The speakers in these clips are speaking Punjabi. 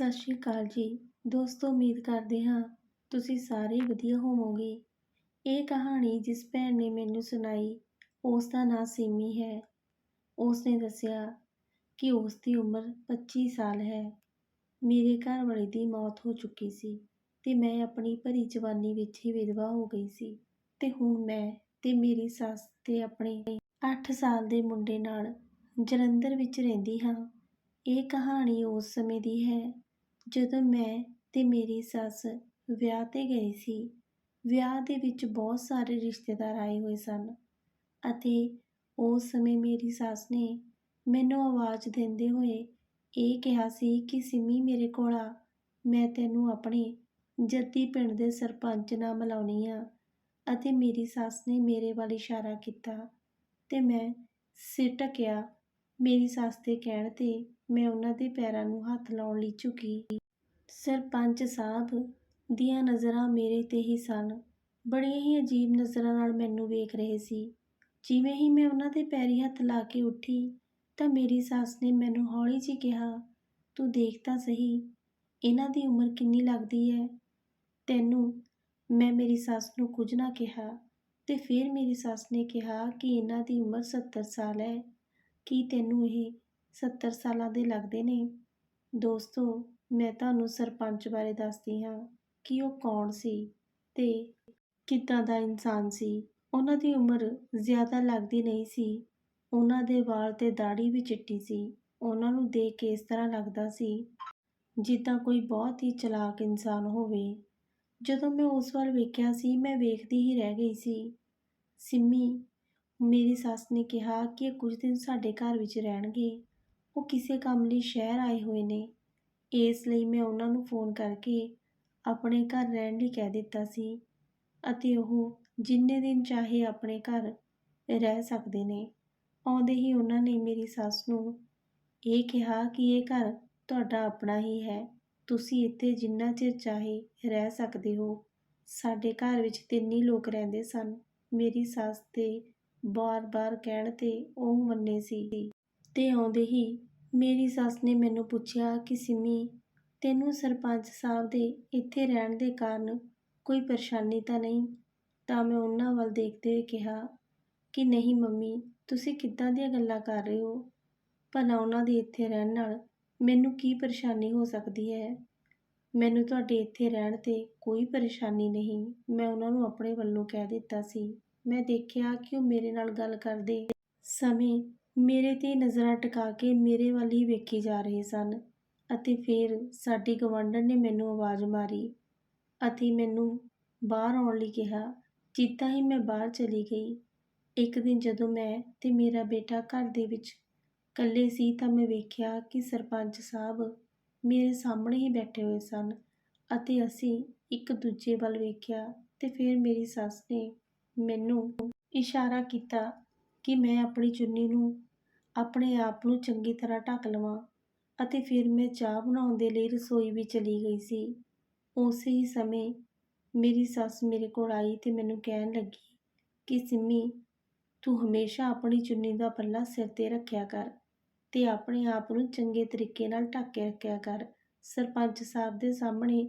ਸਤਿ ਸ਼੍ਰੀ ਅਕਾਲ ਜੀ। ਦੋਸਤੋ, ਉਮੀਦ ਕਰਦੇ ਹਾਂ ਤੁਸੀਂ ਸਾਰੇ ਵਧੀਆ ਹੋਵੋਗੇ। ਇਹ ਕਹਾਣੀ ਜਿਸ ਭੈਣ ਨੇ ਮੈਨੂੰ ਸੁਣਾਈ, ਉਸ ਦਾ ਨਾਂ ਸਿੰਮੀ ਹੈ। ਉਸ ਨੇ ਦੱਸਿਆ ਕਿ ਉਸ ਦੀ ਉਮਰ 25 ਸਾਲ ਹੈ। ਮੇਰੇ ਘਰ ਵਾਲੇ ਦੀ ਮੌਤ ਹੋ ਚੁੱਕੀ ਸੀ ਤੇ ਮੈਂ ਆਪਣੀ ਭਰੀ ਜਵਾਨੀ ਵਿੱਚ ਹੀ ਵਿਧਵਾ ਹੋ ਗਈ ਸੀ। ਤੇ ਹੁਣ ਮੈਂ ਤੇ ਮੇਰੀ ਸੱਸ ਤੇ ਆਪਣੇ 8 ਸਾਲ ਦੇ ਮੁੰਡੇ ਨਾਲ ਜਲੰਧਰ ਵਿੱਚ ਰਹਿੰਦੀ ਹਾਂ। ਇਹ ਕਹਾਣੀ ਉਸ ਸਮੇਂ ਦੀ ਹੈ ਜਦੋਂ ਮੈਂ ਅਤੇ ਮੇਰੀ ਸੱਸ ਵਿਆਹ ਤੇ ਗਏ ਸੀ, ਵਿਆਹ ਦੇ ਵਿੱਚ ਬਹੁਤ ਸਾਰੇ ਰਿਸ਼ਤੇਦਾਰ ਆਏ ਹੋਏ ਸਨ ਅਤੇ ਉਸ ਸਮੇਂ ਮੇਰੀ ਸੱਸ ਨੇ ਮੈਨੂੰ ਆਵਾਜ਼ ਦਿੰਦੇ ਹੋਏ ਇਹ ਕਿਹਾ ਸੀ ਕਿ, ਸਿੰਮੀ, ਮੇਰੇ ਕੋਲ ਆ। ਮੈਂ ਤੈਨੂੰ ਆਪਣੇ ਜੱਦੀ ਪਿੰਡ ਦੇ ਸਰਪੰਚ ਨਾਲ ਮਿਲਾਉਣੀ ਆ। ਅਤੇ ਮੇਰੀ ਸੱਸ ਨੇ ਮੇਰੇ ਵੱਲ ਇਸ਼ਾਰਾ ਕੀਤਾ ਅਤੇ ਮੈਂ ਸਿਰ ਢੱਕਿਆ। ਮੇਰੀ ਸੱਸ ਦੇ ਕਹਿਣ ਤੇ ਮੈਂ ਉਹਨਾਂ ਦੇ ਪੈਰਾਂ ਨੂੰ ਹੱਥ ਲਾਉਣ ਲਈ ਝੁਕੀ। ਸਰਪੰਚ ਸਾਹਿਬ ਦੀਆਂ ਨਜ਼ਰਾਂ ਮੇਰੇ ਤੇ ਹੀ ਸਨ। ਬੜੀਆਂ ਹੀ ਅਜੀਬ ਨਜ਼ਰਾਂ ਨਾਲ ਮੈਨੂੰ ਵੇਖ ਰਹੇ ਸੀ। ਜਿਵੇਂ ਹੀ ਮੈਂ ਉਹਨਾਂ ਦੇ ਪੈਰੀ ਹੱਥ ਲਾ ਕੇ ਉੱਠੀ, ਤਾਂ ਮੇਰੀ ਸੱਸ ਨੇ ਮੈਨੂੰ ਹੌਲੀ ਜਿਹੀ ਕਿਹਾ, ਤੂੰ ਦੇਖ ਤਾਂ ਸਹੀ, ਇਹਨਾਂ ਦੀ ਉਮਰ ਕਿੰਨੀ ਲੱਗਦੀ ਹੈ ਤੈਨੂੰ ਮੈਂ ਮੇਰੀ ਸੱਸ ਨੂੰ ਕੁਝ ਨਾ ਕਿਹਾ, ਤੇ ਫਿਰ ਮੇਰੀ ਸੱਸ ਨੇ ਕਿਹਾ ਕਿ ਇਹਨਾਂ ਦੀ ਉਮਰ 70 ਸਾਲ ਹੈ ਕੀ ਤੈਨੂੰ ਇਹ 70 ਸਾਲਾਂ ਦੇ ਲੱਗਦੇ ਨੇ। ਦੋਸਤੋ, ਮੈਂ ਤੁਹਾਨੂੰ ਸਰਪੰਚ ਬਾਰੇ ਦੱਸਦੀ ਹਾਂ ਕਿ ਉਹ ਕੌਣ ਸੀ ਤੇ ਕਿੱਦਾਂ ਦਾ ਇਨਸਾਨ ਸੀ। ਉਹਨਾਂ ਦੀ ਉਮਰ ਜ਼ਿਆਦਾ ਲੱਗਦੀ ਨਹੀਂ ਸੀ। ਉਹਨਾਂ ਦੇ ਵਾਲ ਤੇ ਦਾੜੀ ਵੀ ਚਿੱਟੀ ਸੀ। ਉਹਨਾਂ ਨੂੰ ਦੇਖ ਕੇ ਇਸ ਤਰ੍ਹਾਂ ਲੱਗਦਾ ਸੀ ਜਿੱਦਾਂ ਕੋਈ ਬਹੁਤ ਹੀ ਚਲਾਕ ਇਨਸਾਨ ਹੋਵੇ। ਜਦੋਂ ਮੈਂ ਉਸ ਵੱਲ ਵੇਖਿਆ ਸੀ, ਮੈਂ ਵੇਖਦੀ ਹੀ ਰਹਿ ਗਈ ਸੀ। ਸਿੰਮੀ, ਮੇਰੀ ਸੱਸ ਨੇ ਕਿਹਾ ਕਿ ਇਹ ਕੁਝ ਦਿਨ ਸਾਡੇ ਘਰ ਵਿੱਚ ਰਹਿਣਗੇ। ਉਹ ਕਿਸੇ ਕੰਮ ਲਈ ਸ਼ਹਿਰ ਆਏ ਹੋਏ ਨੇ। ਇਸ ਲਈ ਮੈਂ ਉਹਨਾਂ ਨੂੰ ਫੋਨ ਕਰਕੇ ਆਪਣੇ ਘਰ ਰਹਿਣ ਲਈ ਕਹਿ ਦਿੱਤਾ ਸੀ ਅਤੇ ਉਹ ਜਿੰਨੇ ਦਿਨ ਚਾਹੇ ਆਪਣੇ ਘਰ ਰਹਿ ਸਕਦੇ ਨੇ, ਆਉਂਦੇ ਹੀ ਉਹਨਾਂ ਨੇ ਮੇਰੀ ਸੱਸ ਨੂੰ ਇਹ ਕਿਹਾ ਕਿ ਇਹ ਘਰ ਤੁਹਾਡਾ ਆਪਣਾ ਹੀ ਹੈ। ਤੁਸੀਂ ਇੱਥੇ ਜਿੰਨਾ ਚਿਰ ਚਾਹੇ ਰਹਿ ਸਕਦੇ ਹੋ। ਸਾਡੇ ਘਰ ਵਿੱਚ ਤਿੰਨ ਹੀ ਲੋਕ ਰਹਿੰਦੇ ਸਨ। ਮੇਰੀ ਸੱਸ ਤੇ ਬਾਰ-ਬਾਰ ਕਹਿਣ ਤੇ ਉਹ ਮੰਨੇ ਸੀ। ਤੇ ਆਉਂਦੇ ਹੀ ਮੇਰੀ ਸੱਸ ਨੇ ਮੈਨੂੰ ਪੁੱਛਿਆ ਕਿ ਸਿੰਮੀ, ਤੈਨੂੰ ਸਰਪੰਚ ਸਾਹਿਬ ਦੇ ਇੱਥੇ ਰਹਿਣ ਦੇ ਕਾਰਨ ਕੋਈ ਪਰੇਸ਼ਾਨੀ ਤਾਂ ਨਹੀਂ? ਤਾਂ ਮੈਂ ਉਹਨਾਂ ਵੱਲ ਦੇਖਦੇ ਹੋਏ ਕਿਹਾ ਕਿ ਨਹੀਂ ਮੰਮੀ, ਤੁਸੀਂ ਕਿੱਦਾਂ ਦੀਆਂ ਗੱਲਾਂ ਕਰ ਰਹੇ ਹੋ? ਭਲਾ ਉਹਨਾਂ ਦੇ ਇੱਥੇ ਰਹਿਣ ਨਾਲ ਮੈਨੂੰ ਕੀ ਪਰੇਸ਼ਾਨੀ ਹੋ ਸਕਦੀ ਹੈ? ਮੈਨੂੰ ਤੁਹਾਡੇ ਇੱਥੇ ਰਹਿਣ ਤੇ ਕੋਈ ਪਰੇਸ਼ਾਨੀ ਨਹੀਂ। ਮੈਂ ਉਹਨਾਂ ਨੂੰ ਆਪਣੇ ਵੱਲੋਂ ਕਹਿ ਦਿੱਤਾ ਸੀ। ਮੈਂ ਦੇਖਿਆ ਕਿ ਉਹ ਮੇਰੇ ਨਾਲ ਗੱਲ ਕਰਦੇ ਸਮੇਂ ਮੇਰੇ ਤੇ ਨਜ਼ਰਾਂ ਟਿਕਾ ਕੇ ਮੇਰੇ ਵੱਲ ਹੀ ਵੇਖੀ ਜਾ ਰਹੇ ਸਨ ਅਤੇ ਫਿਰ ਸਾਡੀ ਗਵਾਂਢਣ ਨੇ ਮੈਨੂੰ ਆਵਾਜ਼ ਮਾਰੀ ਅਤੇ ਮੈਨੂੰ ਬਾਹਰ ਆਉਣ ਲਈ ਕਿਹਾ, ਜਿੱਦਾਂ ਹੀ ਮੈਂ ਬਾਹਰ ਚਲੀ ਗਈ, ਇੱਕ ਦਿਨ ਜਦੋਂ ਮੈਂ ਤੇ ਮੇਰਾ ਬੇਟਾ ਘਰ ਦੇ ਵਿੱਚ ਇਕੱਲੇ ਸੀ ਤਾਂ ਮੈਂ ਵੇਖਿਆ ਕਿ ਸਰਪੰਚ ਸਾਹਿਬ ਮੇਰੇ ਸਾਹਮਣੇ ਹੀ ਬੈਠੇ ਹੋਏ ਸਨ ਅਤੇ ਅਸੀਂ ਇੱਕ ਦੂਜੇ ਵੱਲ ਵੇਖਿਆ ਤੇ ਫਿਰ ਮੇਰੀ ਸੱਸ ਨੇ ਮੈਨੂੰ ਇਸ਼ਾਰਾ ਕੀਤਾ ਕਿ ਮੈਂ ਆਪਣੀ ਚੁੰਨੀ ਨੂੰ ਆਪਣੇ ਆਪ ਨੂੰ ਚੰਗੀ ਤਰ੍ਹਾਂ ਢੱਕ ਲਵਾਂ ਅਤੇ ਫਿਰ ਮੈਂ ਚਾਹ ਬਣਾਉਣ ਦੇ ਲਈ ਰਸੋਈ ਵਿੱਚ ਚਲੀ ਗਈ ਸੀ। ਉਸੇ ਹੀ ਸਮੇਂ ਮੇਰੀ ਸੱਸ ਮੇਰੇ ਕੋਲ ਆਈ ਤੇ ਮੈਨੂੰ ਕਹਿਣ ਲੱਗੀ ਕਿ, ਸਿੰਮੀ, ਤੂੰ ਹਮੇਸ਼ਾ ਆਪਣੀ ਚੁੰਨੀ ਦਾ ਪੱਲਾ ਸਿਰ ਤੇ ਰੱਖਿਆ ਕਰ ਤੇ ਆਪਣੇ ਆਪ ਨੂੰ ਚੰਗੇ ਤਰੀਕੇ ਨਾਲ ਢੱਕ ਕੇ ਰੱਖਿਆ ਕਰ। ਸਰਪੰਚ ਸਾਹਿਬ ਦੇ ਸਾਹਮਣੇ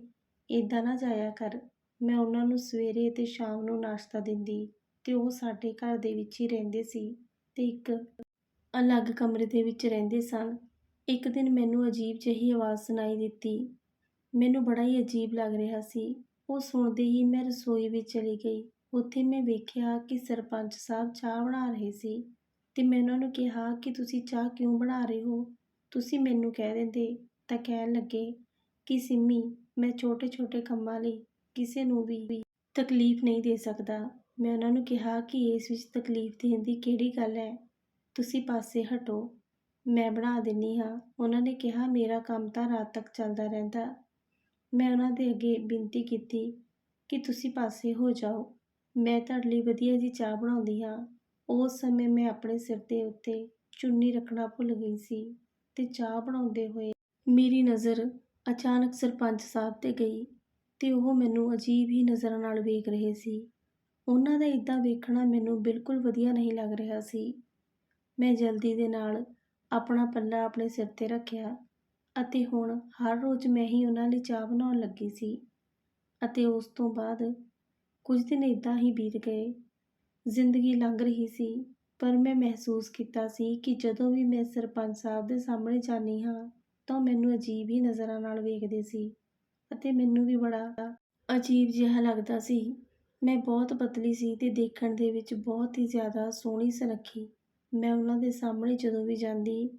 ਇਦਾਂ ਨਾ ਜਾਇਆ ਕਰ। ਮੈਂ ਉਹਨਾਂ ਨੂੰ ਸਵੇਰੇ ਤੇ ਸ਼ਾਮ ਨੂੰ ਨਾਸ਼ਤਾ ਦਿੰਦੀ ਤੇ ਉਹ ਸਾਡੇ ਘਰ ਦੇ ਵਿੱਚ ਹੀ ਰਹਿੰਦੇ ਸੀ ਤੇ ਇੱਕ ਅਲੱਗ ਕਮਰੇ ਦੇ ਵਿੱਚ ਰਹਿੰਦੇ ਸਨ। ਇੱਕ ਦਿਨ ਮੈਨੂੰ ਅਜੀਬ ਜਿਹੀ ਆਵਾਜ਼ ਸੁਣਾਈ ਦਿੱਤੀ। ਮੈਨੂੰ ਬੜਾ ਹੀ ਅਜੀਬ ਲੱਗ ਰਿਹਾ ਸੀ। ਉਹ ਸੁਣਦੇ ਹੀ ਮੈਂ ਰਸੋਈ ਵਿੱਚ ਚਲੀ ਗਈ। ਉੱਥੇ ਮੈਂ ਵੇਖਿਆ ਕਿ ਸਰਪੰਚ ਸਾਹਿਬ ਚਾਹ ਬਣਾ ਰਹੇ ਸੀ ਤੇ ਮੈਂ ਉਹਨਾਂ ਨੂੰ ਕਿਹਾ ਕਿ ਤੁਸੀਂ ਚਾਹ ਕਿਉਂ ਬਣਾ ਰਹੇ ਹੋ? ਤੁਸੀਂ ਮੈਨੂੰ ਕਹਿ ਦਿੰਦੇ। ਤਾਂ ਕਹਿਣ ਲੱਗੇ ਕਿ ਸਿੰਮੀ, ਮੈਂ ਛੋਟੇ-ਛੋਟੇ ਕੰਮਾਂ ਲਈ ਕਿਸੇ ਨੂੰ ਵੀ ਤਕਲੀਫ ਨਹੀਂ ਦੇ ਸਕਦਾ। ਮੈਂ ਉਹਨਾਂ ਨੂੰ ਕਿਹਾ ਕਿ ਇਸ ਵਿੱਚ ਤਕਲੀਫ ਦੇਣ ਦੀ ਕਿਹੜੀ ਗੱਲ ਹੈ? ਤੁਸੀਂ ਪਾਸੇ ਹਟੋ, ਮੈਂ ਬਣਾ ਦਿੰਨੀ ਹਾਂ। ਉਹਨਾਂ ਨੇ ਕਿਹਾ, ਮੇਰਾ ਕੰਮ ਤਾਂ ਰਾਤ ਤੱਕ ਚੱਲਦਾ ਰਹਿੰਦਾ। ਮੈਂ ਉਹਨਾਂ ਦੇ ਅੱਗੇ ਬੇਨਤੀ ਕੀਤੀ ਕਿ ਤੁਸੀਂ ਪਾਸੇ ਹੋ ਜਾਓ। ਮੈਂ ਤੁਹਾਡੇ ਲਈ ਵਧੀਆ ਜੀ ਚਾਹ ਬਣਾਉਂਦੀ ਹਾਂ। ਉਸ ਸਮੇਂ ਮੈਂ ਆਪਣੇ ਸਿਰ ਦੇ ਉੱਤੇ ਚੁੰਨੀ ਰੱਖਣਾ ਭੁੱਲ ਗਈ ਸੀ ਤੇ ਚਾਹ ਬਣਾਉਂਦੇ ਹੋਏ ਮੇਰੀ ਨਜ਼ਰ ਅਚਾਨਕ ਸਰਪੰਚ ਸਾਹਿਬ ਤੇ ਗਈ ਤੇ ਉਹ ਮੈਨੂੰ ਅਜੀਬ ਹੀ ਨਜ਼ਰਾਂ ਨਾਲ ਵੇਖ ਰਹੇ ਸੀ। ਉਹਨਾਂ ਦਾ ਇਦਾਂ ਵੇਖਣਾ ਮੈਨੂੰ ਬਿਲਕੁਲ ਵਧੀਆ ਨਹੀਂ ਲੱਗ ਰਿਹਾ ਸੀ। ਮੈਂ ਜਲਦੀ ਦੇ ਨਾਲ ਆਪਣਾ ਪੱਲਾ ਆਪਣੇ ਸਿਰ ਤੇ ਰੱਖਿਆ ਅਤੇ ਹੁਣ ਹਰ ਰੋਜ਼ ਮੈਂ ਹੀ ਉਹਨਾਂ ਲਈ ਚਾਹ ਬਣਾਉਣ ਲੱਗੀ ਸੀ ਅਤੇ ਉਸ ਤੋਂ ਬਾਅਦ ਕੁਝ ਦਿਨ ਇੱਦਾਂ ਹੀ ਬੀਤ ਗਏ। ਜ਼ਿੰਦਗੀ ਲੰਘ ਰਹੀ ਸੀ, ਪਰ ਮੈਂ ਮਹਿਸੂਸ ਕੀਤਾ ਸੀ ਕਿ ਜਦੋਂ ਵੀ ਮੈਂ ਸਰਪੰਚ ਸਾਹਿਬ ਦੇ ਸਾਹਮਣੇ ਜਾਂਦੀ ਹਾਂ ਤਾਂ ਉਹ ਮੈਨੂੰ ਅਜੀਬ ਹੀ ਨਜ਼ਰਾਂ ਨਾਲ ਵੇਖਦੇ ਸੀ ਅਤੇ ਮੈਨੂੰ ਵੀ ਬੜਾ ਅਜੀਬ ਜਿਹਾ ਲੱਗਦਾ ਸੀ। ਮੈਂ ਬਹੁਤ ਪਤਲੀ ਸੀ ਤੇ ਦੇਖਣ ਦੇ ਵਿੱਚ ਬਹੁਤ ਹੀ ਜ਼ਿਆਦਾ ਸੋਹਣੀ ਸੁਨੱਖੀ ਮੈਂ ਉਹਨਾਂ ਦੇ ਸਾਹਮਣੇ ਜਦੋਂ ਵੀ ਜਾਂਦੀ,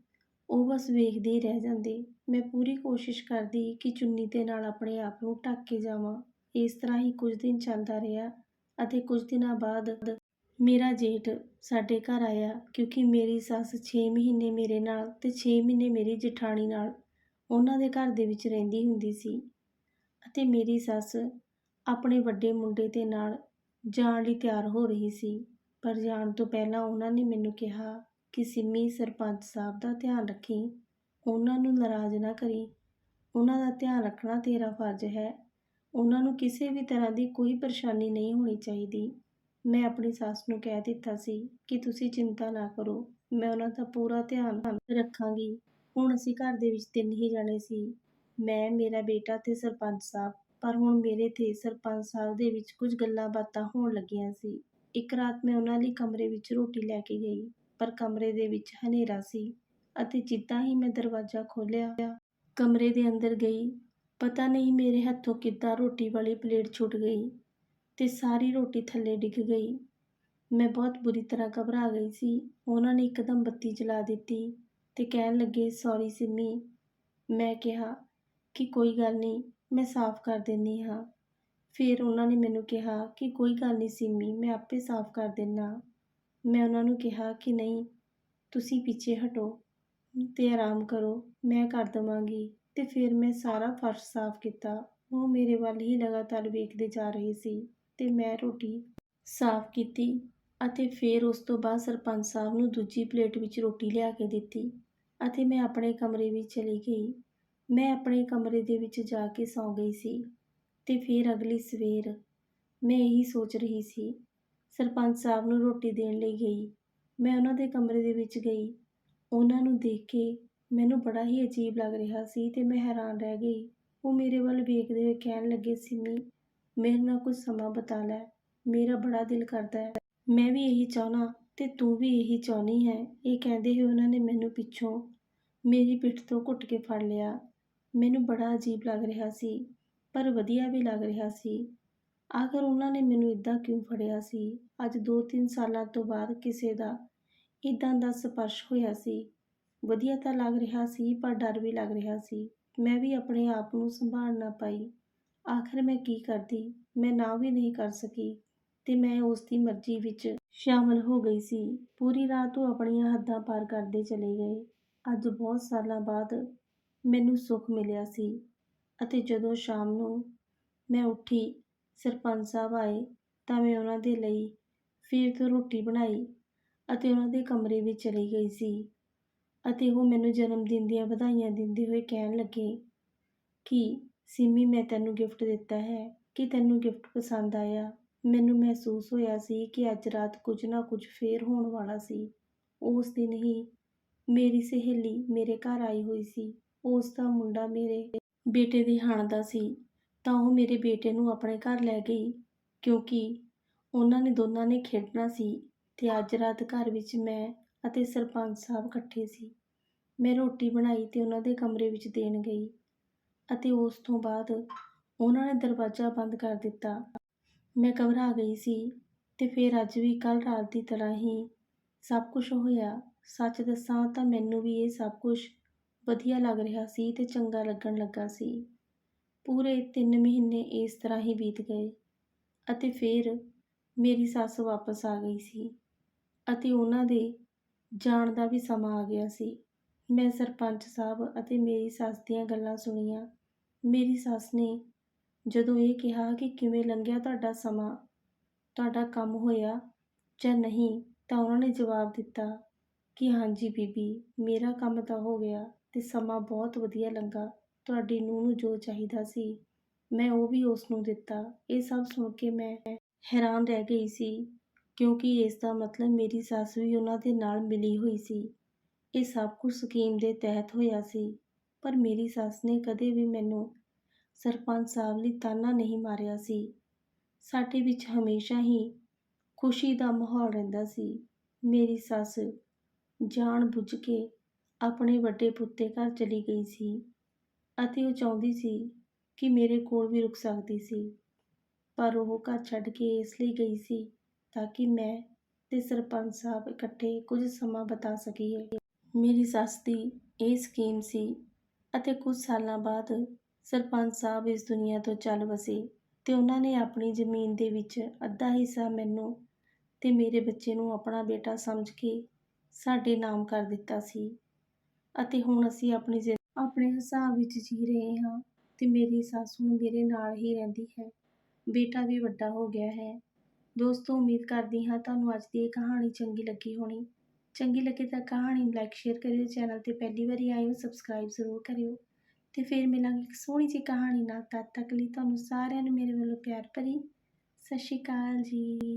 ਉਹ ਬਸ ਵੇਖਦੇ ਹੀ ਰਹਿ ਜਾਂਦੇ। ਮੈਂ ਪੂਰੀ ਕੋਸ਼ਿਸ਼ ਕਰਦੀ ਕਿ ਚੁੰਨੀ ਦੇ ਨਾਲ ਆਪਣੇ ਆਪ ਨੂੰ ਢੱਕ ਕੇ ਜਾਵਾਂ। ਇਸ ਤਰ੍ਹਾਂ ਹੀ ਕੁਝ ਦਿਨ ਚੱਲਦਾ ਰਿਹਾ ਅਤੇ ਕੁਝ ਦਿਨਾਂ ਬਾਅਦ ਮੇਰਾ ਜੇਠ ਸਾਡੇ ਘਰ ਆਇਆ ਕਿਉਂਕਿ ਮੇਰੀ ਸੱਸ 6 ਮਹੀਨੇ ਮੇਰੇ ਨਾਲ ਤੇ 6 ਮਹੀਨੇ ਮੇਰੀ ਜਠਾਣੀ ਨਾਲ ਉਹਨਾਂ ਦੇ ਘਰ ਦੇ ਵਿੱਚ ਰਹਿੰਦੀ ਹੁੰਦੀ ਸੀ ਅਤੇ ਮੇਰੀ ਸੱਸ ਆਪਣੇ ਵੱਡੇ ਮੁੰਡੇ ਦੇ ਨਾਲ ਜਾਣ ਲਈ ਤਿਆਰ ਹੋ ਰਹੀ ਸੀ। ਪਰ ਜਾਣ ਤੋਂ ਪਹਿਲਾਂ ਉਹਨਾਂ ਨੇ ਮੈਨੂੰ ਕਿਹਾ ਕਿ ਸਿੰਮੀ, ਸਰਪੰਚ ਸਾਹਿਬ ਦਾ ਧਿਆਨ ਰੱਖੀ, ਉਹਨਾਂ ਨੂੰ ਨਾਰਾਜ਼ ਨਾ ਕਰੀ। ਉਹਨਾਂ ਦਾ ਧਿਆਨ ਰੱਖਣਾ ਤੇਰਾ ਫਰਜ਼ ਹੈ। ਉਹਨਾਂ ਨੂੰ ਕਿਸੇ ਵੀ ਤਰ੍ਹਾਂ ਦੀ ਕੋਈ ਪਰੇਸ਼ਾਨੀ ਨਹੀਂ ਹੋਣੀ ਚਾਹੀਦੀ। ਮੈਂ ਆਪਣੀ ਸੱਸ ਨੂੰ ਕਹਿ ਦਿੱਤਾ ਸੀ ਕਿ ਤੁਸੀਂ ਚਿੰਤਾ ਨਾ ਕਰੋ, ਮੈਂ ਉਹਨਾਂ ਦਾ ਪੂਰਾ ਧਿਆਨ ਰੱਖਾਂਗੀ। ਹੁਣ ਅਸੀਂ ਘਰ ਦੇ ਵਿੱਚ ਤਿੰਨ ਹੀ ਜਾਣੇ ਸੀ। ਮੈਂ, ਮੇਰਾ ਬੇਟਾ ਤੇ ਸਰਪੰਚ ਸਾਹਿਬ, ਪਰ ਹੁਣ ਮੇਰੇ ਤੇ ਸਰਪੰਚ ਸਾਹਿਬ ਦੇ ਵਿੱਚ ਕੁਝ ਗੱਲਾਂ ਬਾਤਾਂ ਹੋਣ ਲੱਗੀਆਂ ਸੀ। ਇੱਕ ਰਾਤ ਮੈਂ ਉਹਨਾਂ ਲਈ ਕਮਰੇ ਵਿੱਚ ਰੋਟੀ ਲੈ ਕੇ ਗਈ, ਪਰ ਕਮਰੇ ਦੇ ਵਿੱਚ ਹਨੇਰਾ ਸੀ ਅਤੇ ਜਿੱਦਾਂ ਹੀ ਮੈਂ ਦਰਵਾਜ਼ਾ ਖੋਲ੍ਹਿਆ, ਕਮਰੇ ਦੇ ਅੰਦਰ ਗਈ। ਪਤਾ ਨਹੀਂ ਮੇਰੇ ਹੱਥੋਂ ਕਿੱਦਾਂ ਰੋਟੀ ਵਾਲੀ ਪਲੇਟ ਛੁੱਟ ਗਈ ਤੇ ਸਾਰੀ ਰੋਟੀ ਥੱਲੇ ਡਿੱਗ ਗਈ। ਮੈਂ ਬਹੁਤ ਬੁਰੀ ਤਰ੍ਹਾਂ ਘਬਰਾ ਗਈ ਸੀ। ਉਹਨਾਂ ਨੇ ਇੱਕਦਮ ਬੱਤੀ ਜਲਾ ਦਿੱਤੀ ਤੇ ਕਹਿਣ ਲੱਗੇ ਸੌਰੀ ਸਿੰਮੀ। ਮੈਂ ਕਿਹਾ ਕਿ ਕੋਈ ਗੱਲ ਨਹੀਂ, ਮੈਂ ਸਾਫ਼ ਕਰ ਦਿੰਦੀ ਹਾਂ। ਫਿਰ ਉਹਨਾਂ ਨੇ ਮੈਨੂੰ ਕਿਹਾ ਕਿ ਕੋਈ ਗੱਲ ਨਹੀਂ ਸਿੰਮੀ, ਮੈਂ ਆਪੇ ਸਾਫ਼ ਕਰ ਦਿੰਨਾ। ਮੈਂ ਉਹਨਾਂ ਨੂੰ ਕਿਹਾ ਕਿ ਨਹੀਂ, ਤੁਸੀਂ ਪਿੱਛੇ ਹਟੋ ਤੇ ਆਰਾਮ ਕਰੋ, ਮੈਂ ਕਰ ਦਵਾਂਗੀ। ਤੇ ਫਿਰ ਮੈਂ ਸਾਰਾ ਫਰਸ਼ ਸਾਫ਼ ਕੀਤਾ। ਉਹ ਮੇਰੇ ਵੱਲ ਹੀ ਲਗਾਤਾਰ ਵੇਖਦੇ ਜਾ ਰਹੇ ਸੀ ਤੇ ਮੈਂ ਰੋਟੀ ਸਾਫ਼ ਕੀਤੀ ਅਤੇ ਫਿਰ ਉਸ ਤੋਂ ਬਾਅਦ ਸਰਪੰਚ ਸਾਹਿਬ ਨੂੰ ਦੂਜੀ ਪਲੇਟ ਵਿੱਚ ਰੋਟੀ ਲਿਆ ਕੇ ਦਿੱਤੀ ਅਤੇ ਮੈਂ ਆਪਣੇ ਕਮਰੇ ਵਿੱਚ ਚਲੀ ਗਈ। ਮੈਂ ਆਪਣੇ ਕਮਰੇ ਦੇ ਵਿੱਚ ਜਾ ਕੇ ਸੌਂ ਗਈ ਸੀ। ਤੇ ਫਿਰ ਅਗਲੀ ਸਵੇਰ ਮੈਂ ਇਹੀ ਸੋਚ ਰਹੀ ਸੀ। ਸਰਪੰਚ ਸਾਹਿਬ ਨੂੰ ਰੋਟੀ ਦੇਣ ਲਈ ਗਈ। ਮੈਂ ਉਹਨਾਂ ਦੇ ਕਮਰੇ ਦੇ ਵਿੱਚ ਗਈ। ਉਹਨਾਂ ਨੂੰ ਦੇਖ ਕੇ ਮੈਨੂੰ ਬੜਾ ਹੀ ਅਜੀਬ ਲੱਗ ਰਿਹਾ ਸੀ ਤੇ ਮੈਂ ਹੈਰਾਨ ਰਹਿ ਗਈ। ਉਹ ਮੇਰੇ ਵੱਲ ਵੇਖਦੇ ਹੋਏ ਕਹਿਣ ਲੱਗੇ, ਸਿੰਮੀ ਮੇਰੇ ਨਾਲ ਕੁਝ ਸਮਾਂ ਬਿਤਾ ਲੈ। ਮੇਰਾ ਬੜਾ ਦਿਲ ਕਰਦਾ ਹੈ। ਮੈਂ ਵੀ ਇਹੀ ਚਾਹਣਾ ਤੇ ਤੂੰ ਵੀ ਇਹੀ ਚਾਹਨੀ ਹੈ। ਇਹ ਕਹਿੰਦੇ ਹੋਏ ਉਹਨਾਂ ਨੇ ਮੈਨੂੰ ਪਿੱਛੋਂ ਮੇਰੀ ਪਿੱਠ ਤੋਂ ਘੁੱਟ ਕੇ ਫੜ ਲਿਆ। ਮੈਨੂੰ ਬੜਾ ਅਜੀਬ ਲੱਗ ਰਿਹਾ ਸੀ। ਪਰ ਵਧੀਆ ਵੀ ਲੱਗ ਰਿਹਾ ਸੀ। ਆਖਰ ਉਹਨਾਂ ਨੇ ਮੈਨੂੰ ਇਦਾਂ ਕਿਉਂ ਫੜਿਆ ਸੀ? ਅੱਜ 2-3 ਸਾਲਾਂ ਤੋਂ ਬਾਅਦ ਕਿਸੇ ਦਾ ਇਦਾਂ ਦਾ ਸਪਰਸ਼ ਹੋਇਆ ਸੀ। ਵਧੀਆ ਤਾਂ ਲੱਗ ਰਿਹਾ ਸੀ, ਪਰ ਡਰ ਵੀ ਲੱਗ ਰਿਹਾ ਸੀ। ਮੈਂ ਵੀ ਆਪਣੇ ਆਪ ਨੂੰ ਸੰਭਾਲ ਨਾ ਪਾਈ। ਆਖਰ ਮੈਂ ਕੀ ਕਰਦੀ? ਮੈਂ ਨਾ ਵੀ ਨਹੀਂ ਕਰ ਸਕੀ ਤੇ ਮੈਂ ਉਸ ਦੀ ਮਰਜ਼ੀ ਵਿੱਚ ਸ਼ਾਮਲ ਹੋ ਗਈ ਸੀ। ਪੂਰੀ ਰਾਤ ਉਹ ਆਪਣੀਆਂ ਹੱਦਾਂ ਪਾਰ ਕਰਦੇ ਚਲੇ ਗਏ। ਅੱਜ ਬਹੁਤ ਸਾਲਾਂ ਬਾਅਦ ਮੈਨੂੰ ਸੁੱਖ ਮਿਲਿਆ ਸੀ। ਅਤੇ ਜਦੋਂ ਸ਼ਾਮ ਨੂੰ ਮੈਂ ਉੱਠੀ ਸਰਪੰਚ ਸਾਹਿਬ ਆਏ ਤਾਂ ਮੈਂ ਉਹਨਾਂ ਦੇ ਲਈ ਫਿਰ ਤੋਂ ਰੋਟੀ ਬਣਾਈ ਅਤੇ ਉਹਨਾਂ ਦੇ ਕਮਰੇ ਵਿੱਚ ਚਲੀ ਗਈ ਸੀ ਅਤੇ ਉਹ ਮੈਨੂੰ ਜਨਮ ਦਿਨ ਦੀਆਂ ਵਧਾਈਆਂ ਦਿੰਦੇ ਹੋਏ ਕਹਿਣ ਲੱਗੇ ਕਿ, ਸਿਮੀ ਮੈਂ ਤੈਨੂੰ ਗਿਫਟ ਦਿੱਤਾ ਹੈ, ਕਿ ਤੈਨੂੰ ਗਿਫਟ ਪਸੰਦ ਆਇਆ। ਮੈਨੂੰ ਮਹਿਸੂਸ ਹੋਇਆ ਸੀ ਕਿ ਅੱਜ ਰਾਤ ਕੁਝ ਨਾ ਕੁਝ ਫੇਰ ਹੋਣ ਵਾਲਾ ਸੀ। ਉਸ ਦਿਨ ਹੀ ਮੇਰੀ ਸਹੇਲੀ ਮੇਰੇ ਘਰ ਆਈ ਹੋਈ ਸੀ। ਉਸ ਦਾ ਮੁੰਡਾ ਮੇਰੇ ਬੇਟੇ ਦੀ ਹਣ ਦਾ ਸੀ, ਤਾਂ ਉਹ ਮੇਰੇ ਬੇਟੇ ਨੂੰ ਆਪਣੇ ਘਰ ਲੈ ਗਈ, ਕਿਉਂਕਿ ਉਹਨਾਂ ਨੇ ਦੋਨਾਂ ਨੇ ਖੇਡਣਾ ਸੀ ਤੇ ਅੱਜ ਰਾਤ ਘਰ ਵਿੱਚ ਮੈਂ ਅਤੇ ਸਰਪੰਚ ਸਾਹਿਬ ਇਕੱਠੇ ਸੀ। ਮੈਂ ਰੋਟੀ ਬਣਾਈ ਤੇ ਉਹਨਾਂ ਦੇ ਕਮਰੇ ਵਿੱਚ ਦੇਣ ਗਈ ਅਤੇ ਉਸ ਤੋਂ ਬਾਅਦ ਉਹਨਾਂ ਨੇ ਦਰਵਾਜ਼ਾ ਬੰਦ ਕਰ ਦਿੱਤਾ। ਮੈਂ ਘਬਰਾ ਗਈ ਸੀ ਤੇ ਫਿਰ ਅੱਜ ਵੀ ਕੱਲ ਰਾਤ ਦੀ ਤਰ੍ਹਾਂ ਹੀ ਸਭ ਕੁਝ ਹੋਇਆ। ਸੱਚ ਦੱਸਾਂ ਤਾਂ ਮੈਨੂੰ ਵੀ ਇਹ ਸਭ ਕੁਝ ਵਧੀਆ ਲੱਗ ਰਿਹਾ ਸੀ ਤੇ ਚੰਗਾ ਲੱਗਣ ਲੱਗਾ ਸੀ। ਪੂਰੇ 3 ਮਹੀਨੇ ਇਸ ਤਰ੍ਹਾਂ ਹੀ ਬੀਤ ਗਏ ਅਤੇ ਫਿਰ ਮੇਰੀ ਸੱਸ ਵਾਪਸ ਆ ਗਈ ਸੀ ਅਤੇ ਉਹਨਾਂ ਦੇ ਜਾਣ ਦਾ ਵੀ ਸਮਾਂ ਆ ਗਿਆ ਸੀ। ਮੈਂ ਸਰਪੰਚ ਸਾਹਿਬ ਅਤੇ ਮੇਰੀ ਸੱਸ ਦੀਆਂ ਗੱਲਾਂ ਸੁਣੀਆਂ। ਮੇਰੀ ਸੱਸ ਨੇ ਜਦੋਂ ਇਹ ਕਿਹਾ ਕਿ ਕਿਵੇਂ ਲੰਘਿਆ ਤੁਹਾਡਾ ਸਮਾਂ, ਤੁਹਾਡਾ ਕੰਮ ਹੋਇਆ ਜਾਂ ਨਹੀਂ ਤਾਂ ਉਹਨਾਂ ਨੇ ਜਵਾਬ ਦਿੱਤਾ ਕਿ ਹਾਂਜੀ ਬੀਬੀ, ਮੇਰਾ ਕੰਮ ਤਾਂ ਹੋ ਗਿਆ। ਤੇ ਸਮਾਂ ਬਹੁਤ ਵਧੀਆ ਲੰਘਾ। ਤੁਹਾਡੀ ਨੂੰਹ ਨੂੰ ਜੋ ਚਾਹੀਦਾ ਸੀ, ਮੈਂ ਉਹ ਵੀ ਉਸ ਨੂੰ ਦਿੱਤਾ। ਇਹ ਸਭ ਸੁਣ ਕੇ ਮੈਂ ਹੈਰਾਨ ਰਹਿ ਗਈ ਸੀ, ਕਿਉਂਕਿ ਇਸ ਦਾ ਮਤਲਬ ਮੇਰੀ ਸੱਸ ਵੀ ਉਹਨਾਂ ਦੇ ਨਾਲ ਮਿਲੀ ਹੋਈ ਸੀ। ਇਹ ਸਭ ਕੁਝ ਸਕੀਮ ਦੇ ਤਹਿਤ ਹੋਇਆ ਸੀ, ਪਰ ਮੇਰੀ ਸੱਸ ਨੇ ਕਦੇ ਵੀ ਮੈਨੂੰ ਸਰਪੰਚ ਸਾਹਿਬ ਲਈ ਤਾਨਾ ਨਹੀਂ ਮਾਰਿਆ ਸੀ। ਸਾਡੇ ਵਿੱਚ ਹਮੇਸ਼ਾ ਹੀ ਖੁਸ਼ੀ ਦਾ ਮਾਹੌਲ ਰਹਿੰਦਾ ਸੀ। ਮੇਰੀ ਸੱਸ ਜਾਣ ਬੁੱਝ ਕੇ ਆਪਣੇ ਵੱਡੇ ਪੁੱਤੇ ਘਰ ਚਲੀ ਗਈ ਸੀ ਅਤੇ ਉਹ ਚਾਹੁੰਦੀ ਸੀ ਕਿ ਮੇਰੇ ਕੋਲ ਵੀ ਰੁਕ ਸਕਦੀ ਸੀ। ਪਰ ਉਹ ਘਰ ਛੱਡ ਕੇ ਇਸ ਲਈ ਗਈ ਸੀ ਤਾਂ ਕਿ ਮੈਂ ਤੇ ਸਰਪੰਚ ਸਾਹਿਬ ਇਕੱਠੇ ਕੁਝ ਸਮਾਂ ਬਿਤਾ ਸਕੀਏ। ਮੇਰੀ ਸੱਸ ਦੀ ਇਹ ਸਕੀਮ ਸੀ ਅਤੇ ਕੁਝ ਸਾਲਾਂ ਬਾਅਦ ਸਰਪੰਚ ਸਾਹਿਬ ਇਸ ਦੁਨੀਆ ਤੋਂ ਚੱਲ ਵਸੇ ਤੇ ਉਹਨਾਂ ਨੇ ਆਪਣੀ ਜ਼ਮੀਨ ਦੇ ਵਿੱਚ ਅੱਧਾ ਹਿੱਸਾ ਮੈਨੂੰ ਤੇ ਮੇਰੇ ਬੱਚੇ ਨੂੰ ਆਪਣਾ ਬੇਟਾ ਸਮਝ ਕੇ ਸਾਡੇ ਨਾਮ ਕਰ ਦਿੱਤਾ ਸੀ। ਅਤੇ ਹੁਣ ਅਸੀਂ ਆਪਣੀ ਜ਼ਿੰ- ਆਪਣੇ ਹਿਸਾਬ ਵਿੱਚ ਜੀ ਰਹੇ ਹਾਂ ਤੇ ਮੇਰੀ ਸੱਸ ਹੁਣ ਮੇਰੇ ਨਾਲ ਹੀ ਰਹਿੰਦੀ ਹੈ। ਬੇਟਾ ਵੀ ਵੱਡਾ ਹੋ ਗਿਆ ਹੈ। ਦੋਸਤੋ, ਉਮੀਦ ਕਰਦੀ ਹਾਂ ਤੁਹਾਨੂੰ ਅੱਜ ਦੀ ਇਹ ਕਹਾਣੀ ਚੰਗੀ ਲੱਗੀ ਹੋਣੀ। ਚੰਗੀ ਲੱਗੇ ਤਾਂ ਕਹਾਣੀ ਨੂੰ ਲਾਈਕ ਸ਼ੇਅਰ ਕਰਿਓ, ਚੈਨਲ ਤੇ ਪਹਿਲੀ ਵਾਰੀ ਆਏ ਹੋ ਸਬਸਕ੍ਰਾਈਬ ਜ਼ਰੂਰ ਕਰਿਓ। ਤੇ ਫਿਰ ਮਿਲਾਂਗੇ ਇੱਕ ਸੋਹਣੀ ਜਿਹੀ ਕਹਾਣੀ ਨਾਲ। ਤਦ ਤੱਕ ਲਈ ਤੁਹਾਨੂੰ ਸਾਰਿਆਂ ਨੂੰ ਮੇਰੇ ਵੱਲੋਂ ਪਿਆਰ ਭਰੀ। ਸਤਿ ਸ਼੍ਰੀ ਅਕਾਲ ਜੀ।